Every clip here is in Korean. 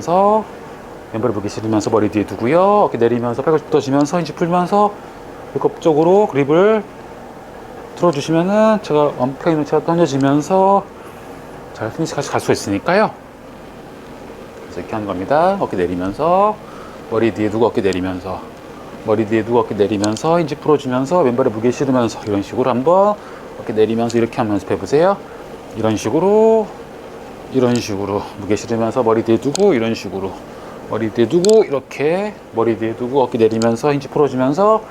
내리면서 왼발을 무게 실으면서 머리 뒤에 두고요. 어깨 내리면서 팔꿈치 붙어주면서 인지 풀면서 배꼽 쪽으로 그립을 들어주시면은 제가 원플레인으로 제가 던져지면서 잘 피니시까지 갈 수가 있으니까요. 그래서 이렇게 하는 겁니다. 어깨 내리면서 머리 뒤에 두고 어깨 내리면서 머리 뒤에 두고 어깨 내리면서 인지 풀어주면서 왼발에 무게 실으면서 이런 식으로 한번 어깨 내리면서 이렇게 하면서 해보세요. 이런 식으로 이런 식으로 무게 실으면서 머리 뒤에 두고 이런 식으로 머리 뒤에 두고 이렇게 머리 뒤에 두고 어깨 내리면서 힌지 풀어주면서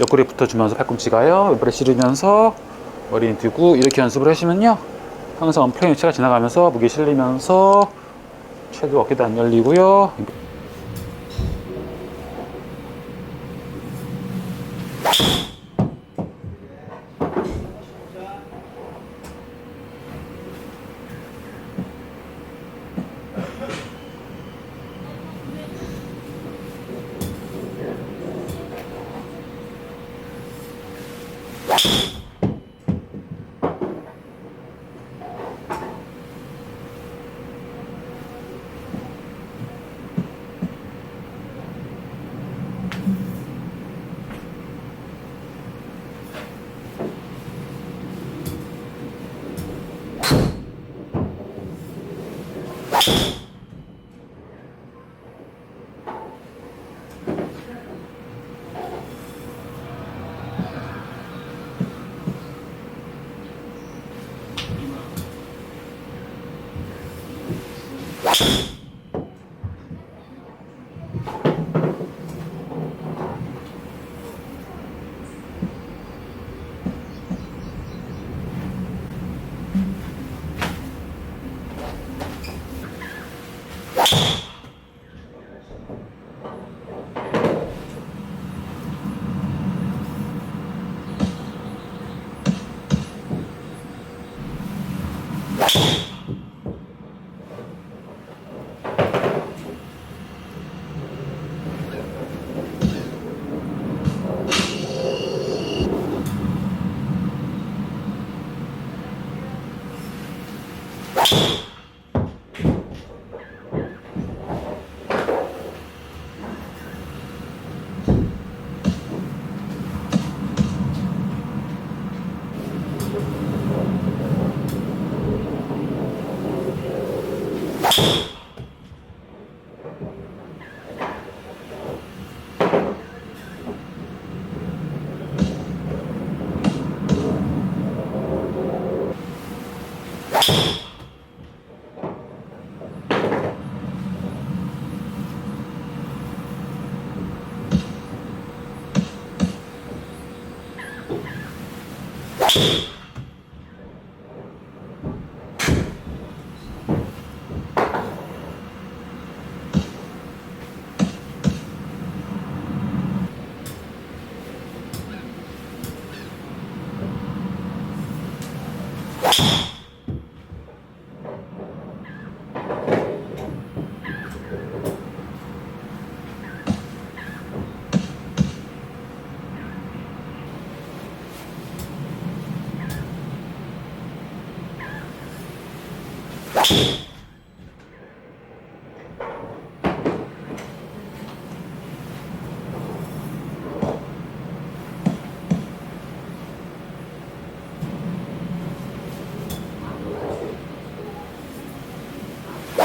옆구리에 붙어주면서 팔꿈치 가요. 왼발에 실으면서 머리 두고 이렇게 연습을 하시면요. 항상 언플레인 위치가 지나가면서 무게 실리면서 최도 어깨도 안 열리고요 you you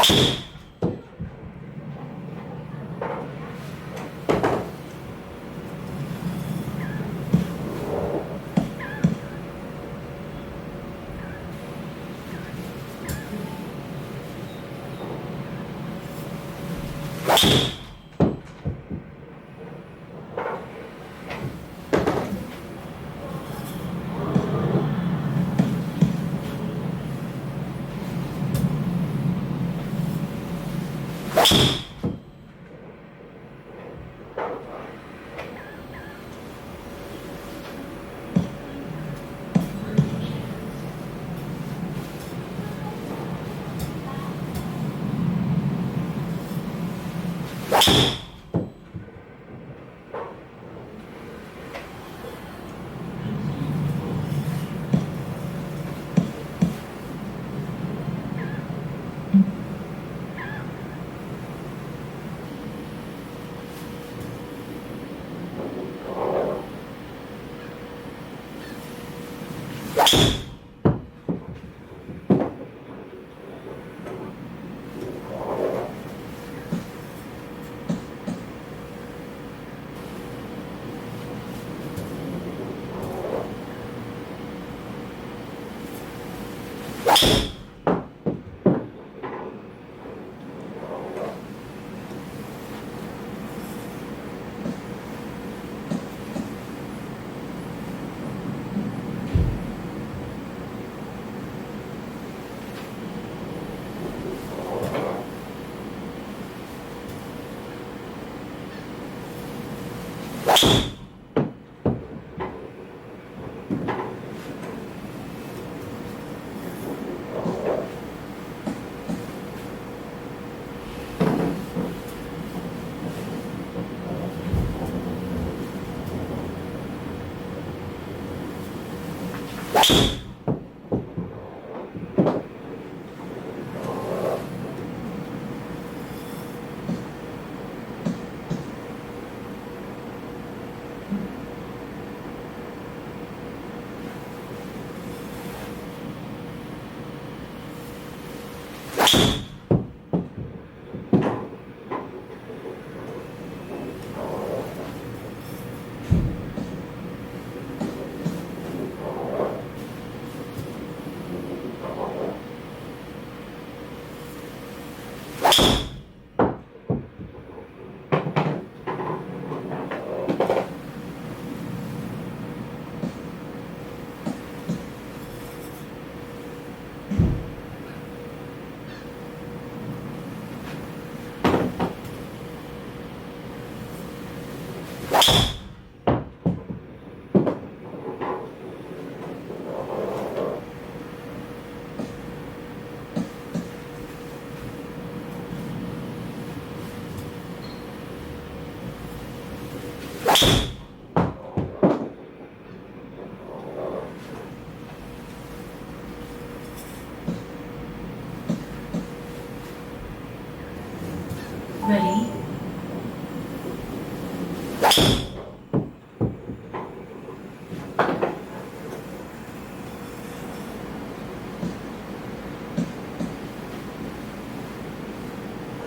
you you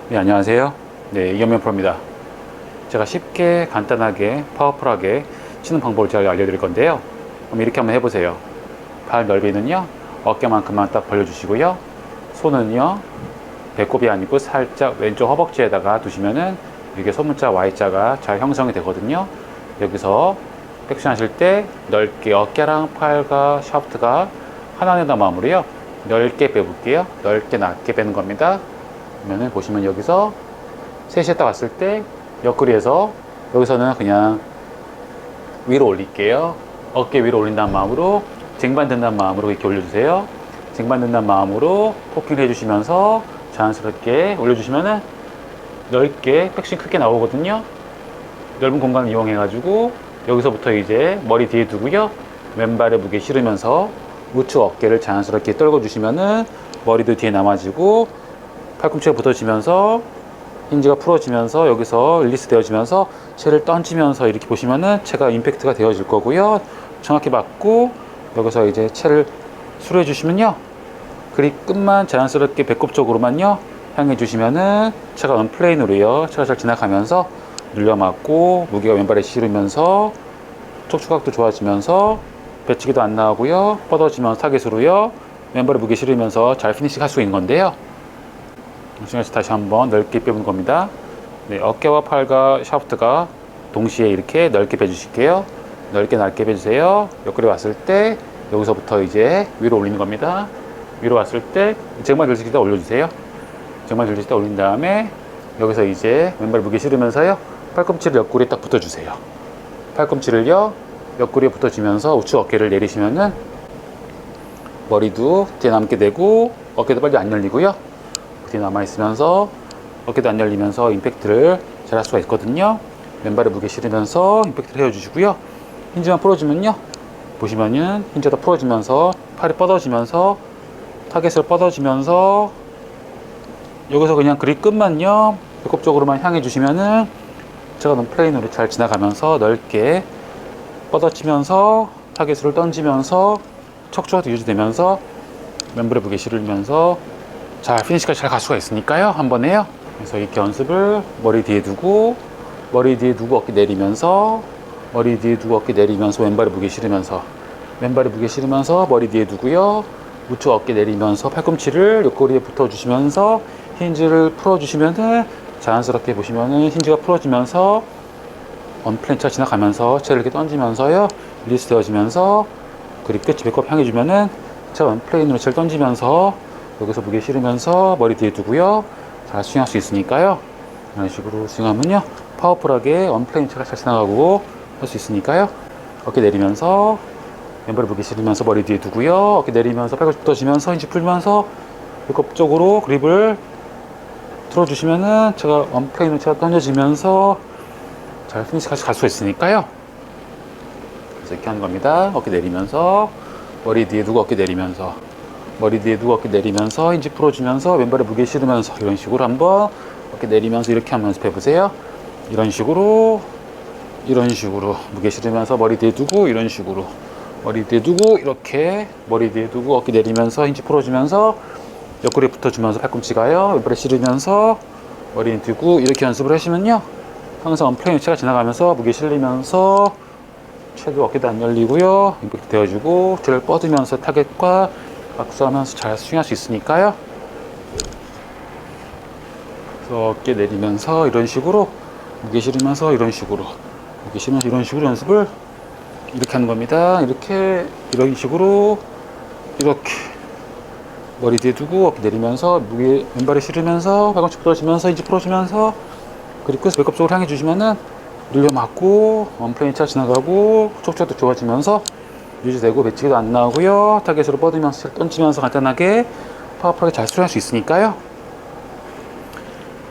네, 안녕하세요. 네, 이경면 프로입니다. 제가 쉽게, 간단하게, 파워풀하게 치는 방법을 제가 알려드릴 건데요. 그럼 이렇게 한번 해보세요. 발 넓이는요, 어깨만큼만 딱 벌려주시고요. 손은요, 배꼽이 아니고 살짝 왼쪽 허벅지에다가 두시면은 이게 소문자 Y자가 잘 형성이 되거든요. 여기서 백션 하실 때 넓게 어깨랑 팔과 샤프트가 하나에다 마무리요. 넓게 빼볼게요. 넓게 낮게 빼는 겁니다. 그러면은 보시면 여기서 셋이 딱 왔을 때 옆구리에서 여기서는 그냥 위로 올릴게요. 어깨 위로 올린다는 마음으로 쟁반 든다는 마음으로 이렇게 올려주세요. 쟁반 든다는 마음으로 포킹을 해주시면서 자연스럽게 올려주시면은 넓게 백신 크게 나오거든요. 넓은 공간을 이용해가지고 여기서부터 이제 머리 뒤에 두고요. 왼발에 무게 실으면서 우측 어깨를 자연스럽게 떨궈주시면은 머리도 뒤에 남아지고 팔꿈치가 붙어지면서 힌지가 풀어지면서 여기서 릴리스 되어지면서 채를 던지면서 이렇게 보시면은 채가 임팩트가 되어질 거고요. 정확히 맞고 여기서 이제 채를 수료해 주시면요. 그립 끝만 자연스럽게 배꼽 쪽으로만요. 향해 주시면은 채가 언플레인으로요. 채가 잘 지나가면서 눌려 맞고 무게가 왼발에 실으면서 척추각도 좋아지면서 배치기도 안 나오고요. 뻗어지면서 타겟으로요. 왼발에 무게 실으면서 잘 피니시 할수 있는 건데요. 중에서 다시 한번 넓게 빼는 겁니다. 네, 어깨와 팔과 샤프트가 동시에 이렇게 넓게 빼주실게요. 넓게 넓게 빼주세요. 옆구리 왔을 때 여기서부터 이제 위로 올리는 겁니다. 위로 왔을 때 정말 들실 때 올려주세요. 정말 들실 때 올린 다음에 여기서 이제 왼발 무게 실으면서요. 팔꿈치를 옆구리에 딱 붙어주세요. 팔꿈치를요. 옆구리에 붙어주면서 우측 어깨를 내리시면은 머리도 뒤에 남게 되고 어깨도 빨리 안 열리고요. 뒤에 남아있으면서 어깨도 안 열리면서 임팩트를 잘 할 수가 있거든요. 왼발에 무게 실으면서 임팩트를 해주시고요. 힌지만 풀어주면요. 보시면은 힌지가 풀어지면서 팔이 뻗어지면서 타겟을 뻗어지면서 여기서 그냥 그립 끝만요. 배꼽 쪽으로만 향해 주시면은 제가 너무 플레인으로 잘 지나가면서 넓게 뻗어지면서 타겟을 던지면서 척추가 유지되면서 멤버리 무게 실으면서 자 피니시까지 잘 갈 수가 있으니까요. 한 번 해요. 그래서 이렇게 연습을 머리 뒤에 두고 머리 뒤에 두고 어깨 내리면서 머리 뒤에 두고 어깨 내리면서 왼발에 무게 실으면서. 왼발에 무게 실으면서 머리 뒤에 두고요. 우측 어깨 내리면서 팔꿈치를 옆구리에 붙어주시면서 힌지를 풀어주시면은 자연스럽게 보시면은 힌지가 풀어지면서 언플랜치가 지나가면서 채를 이렇게 던지면서요. 리리스 되어지면서 그립 끝이 배꼽 향해 주면은 제가 언플레인으로 채를 던지면서 여기서 무게 실으면서 머리 뒤에 두고요. 잘 스윙할 수 있으니까요. 이런 식으로 스윙하면요. 파워풀하게 언플레인 채가 잘 지나가고 할 수 있으니까요. 어깨 내리면서 왼발에 무게 실으면서 머리 뒤에 두고요. 어깨 내리면서 팔꿈치 붙어지면서 힌지 풀면서 배꼽 쪽으로 그립을 틀어주시면은 제가 언플레인으로 채가 던져지면서 잘 피니시까지 갈 수 있으니까요. 그래서 이렇게 하는 겁니다. 어깨 내리면서 머리 뒤에 두고 어깨 내리면서 머리 뒤에 두고 어깨 내리면서 힌지 풀어주면서 왼발에 무게 실으면서 이런 식으로 한번 어깨 내리면서 이렇게 한번 연습해 보세요. 이런 식으로 이런 식으로 무게 실으면서 머리 뒤에 두고 이런 식으로 머리 뒤에 두고 이렇게 머리 뒤에 두고 어깨 내리면서 힌지 풀어주면서 옆구리에 붙어주면서 팔꿈치 가요. 왼발에 실으면서 머리 두고 이렇게 연습을 하시면요. 항상 언플레인 위치가 지나가면서 무게 실리면서 채도 어깨도 안 열리고요. 임팩트 되어주고 뒤를 뻗으면서 타겟과 박수하면서 잘 스윙할 수 있으니까요. 어깨 내리면서 이런 식으로 무게 실으면서 이런 식으로 무게 실으면서 이런 식으로 연습을 이렇게 하는 겁니다. 이렇게 이런 식으로 이렇게 머리 뒤에 두고 어깨 내리면서 무게 왼발에 실으면서 팔꿈치 풀어주면서 인지 풀어주면서 그리고 끝 배꼽 쪽으로 향해 주시면은 늘려 맞고 원플레인 차 지나가고 촉촉도 좋아지면서 유지되고 배치기도 안 나오고요. 타겟으로 뻗으면서 잘 던지면서 간단하게 파워풀하게 잘 수행할 수 있으니까요.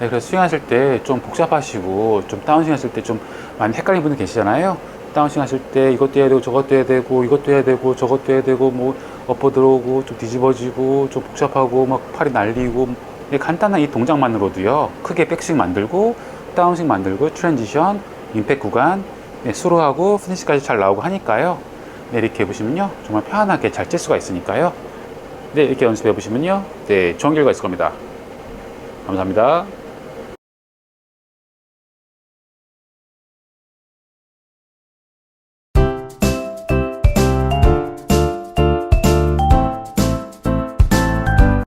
네, 그래서 스윙하실 때 좀 복잡하시고 좀 다운스윙 하실 때 좀 많이 헷갈리는 분들 계시잖아요. 다운스윙 하실 때 이것도 해야 되고 저것도 해야 되고 이것도 해야 되고 저것도 해야 되고 뭐 엎어 들어오고 좀 뒤집어지고 좀 복잡하고 막 팔이 날리고 이 간단한 이 동작만으로도요 크게 백스윙 만들고 다운스윙 만들고 트랜지션 임팩 구간 네, 수로하고 피니시까지 잘 나오고 하니까요 네, 이렇게 해보시면요. 정말 편안하게 잘 칠 수가 있으니까요. 네 이렇게 연습해 보시면요. 네 좋은 결과 있을 겁니다. 감사합니다